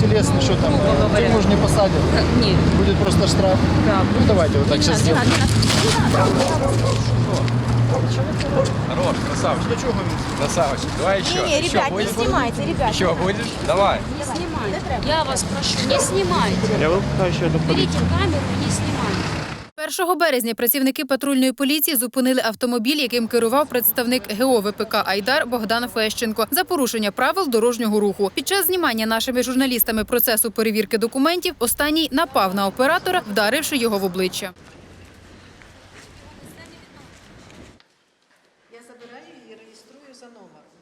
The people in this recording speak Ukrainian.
телесный, что там, ну, тюрьму же не посадят. Э, нет. Будет просто штраф. Да. Ну давайте вот так сейчас сделаем. Хорош, красавчик. Для чего Красавчик. Давай еще. Не, ребят, не снимайте, ребят. Еще будешь? Давай. Не снимайте. Я вас прошу, не снимайте. Я выпускаю еще одну Берите камеру, не снимайте. 1 березня працівники патрульної поліції зупинили автомобіль, яким керував представник ГО ВПК Айдар Богдан Фещенко за порушення правил дорожнього руху. Під час знімання нашими журналістами процесу перевірки документів останній напав на оператора, вдаривши його в обличчя. Я забираю і реєструю за номером.